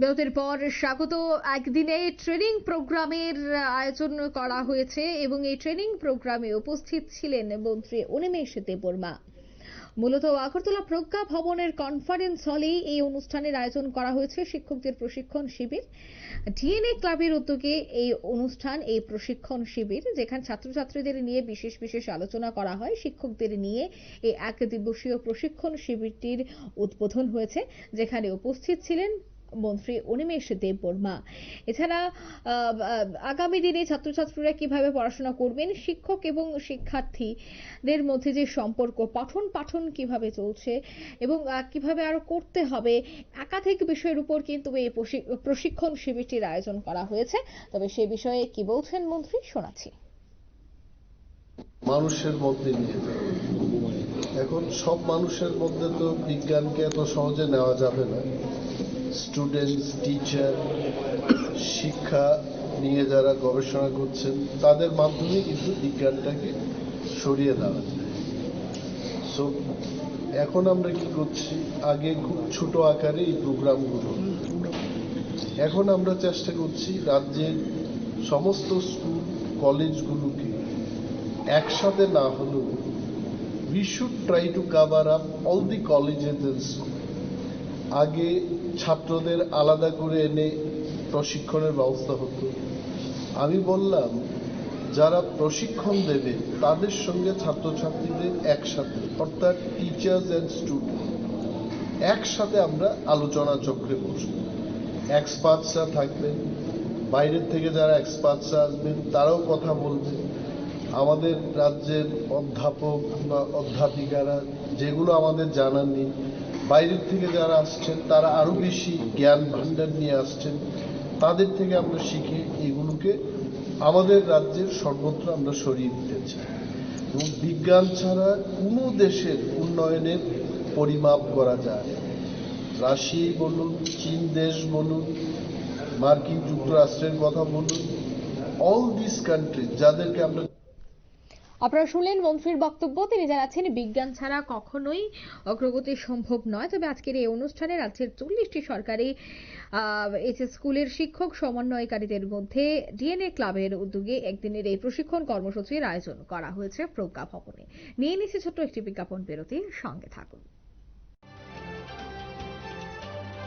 বিরতির পর স্বাগত। একদিনে ট্রেনিং প্রোগ্রামের আয়োজন করা হয়েছে এবং এই ট্রেনিং প্রোগ্রামে উপস্থিত ছিলেন মন্ত্রী অনিমেষ দেববর্মা। মূলত আগরতলা প্রজ্ঞা ভবনের কনফারেন্স হলে এই অনুষ্ঠানের আয়োজন করা হয়েছে। শিক্ষকদের প্রশিক্ষণ শিবির ডিএনএ ক্লাবের উদ্যোগে এই অনুষ্ঠান, এই প্রশিক্ষণ শিবির, যেখানে ছাত্রছাত্রীদের নিয়ে বিশেষ বিশেষ আলোচনা করা হয়। শিক্ষকদের নিয়ে এই এক দিবসীয় প্রশিক্ষণ শিবিরটির উদ্বোধন হয়েছে, যেখানে উপস্থিত ছিলেন মন্ত্রী অনিমেষ দেববর্মা। এছাড়া আগামী দিনে ছাত্রছাত্রীরা কীভাবে পড়াশোনা করবেন, শিক্ষক এবং শিক্ষার্থীদের মধ্যে যে সম্পর্ক, পঠন পাঠন কীভাবে চলছে এবং কীভাবে আরও করতে হবে, একাধিক বিষয়ের উপর কিন্তু এই প্রশি- প্রশিক্ষণ শিবিরটির আয়োজন করা হয়েছে। তবে সে বিষয়ে কি বলছেন মন্ত্রী, শোনাচ্ছি। মানুষের মধ্যে নিয়ে এখন সব মানুষের মধ্যে তো বিজ্ঞানকে এত সহজে নেওয়া যাবে না। স্টুডেন্টস টিচার শিক্ষা নিয়ে যারা গবেষণা করছেন, তাদের মাধ্যমে কিন্তু বিজ্ঞানটাকে সরিয়ে দেওয়া যায়। সো এখন আমরা কি করছি? আগে খুব ছোট আকারে এই প্রোগ্রামগুলো। এখন আমরা চেষ্টা করছি রাজ্যের সমস্ত স্কুল, কলেজগুলোকে একসাথে না হলেও we should try to cover up all the colleges and school আগে ছাত্রদের আলাদা করে এনে প্রশিক্ষণের ব্যবস্থা হতো। আমি বললাম, যারা প্রশিক্ষণ দেবে, তাদের সঙ্গে ছাত্রছাত্রীদের একসাথে, অর্থাৎ টিচার্স অ্যান্ড স্টুডেন্ট একসাথে আমরা আলোচনা চক্রে বসব। এক্সপার্টসরা থাকবেন, বাইরের থেকে যারা এক্সপার্টসরা আসবেন, তারাও কথা বলবেন আমাদের রাজ্যের অধ্যাপক বা অধ্যাপিকারা যেগুলো আমাদের জানা নেই বাইরের থেকে যারা আসছেন, তারা আরও বেশি জ্ঞান ভাণ্ডার নিয়ে আসছেন তাদের থেকে আমরা শিখে এগুলোকে আমাদের রাজ্যের সর্বত্র আমরা সরিয়ে দিতে চাই এবং বিজ্ঞান ছাড়া কোনো দেশের উন্নয়নের পরিমাপ করা যায়। রাশিয়াই বলুন, চীন দেশ বলুন, মার্কিন যুক্তরাষ্ট্রের কথা বলুন অল দিস কান্ট্রি যাদেরকে আমরা আপনারা শুনলেন মন্ত্রীর বক্তব্য। তিনি জানাচ্ছেন, বিজ্ঞান ছাড়া কখনোই অগ্রগতি সম্ভব নয়। তবে আজকের এই অনুষ্ঠানে রাজ্যের চল্লিশটি সরকারি এস স্কুলের শিক্ষক, সমন্বয়কারীদের মধ্যে ডিএনএ ক্লাবের উদ্যোগে একদিনের এই প্রশিক্ষণ কর্মসূচির আয়োজন করা হয়েছে প্রজ্ঞা ভবনে নিয়ে নিচ্ছে ছোট্ট একটি বিজ্ঞাপন বিরতির সঙ্গে থাকুন।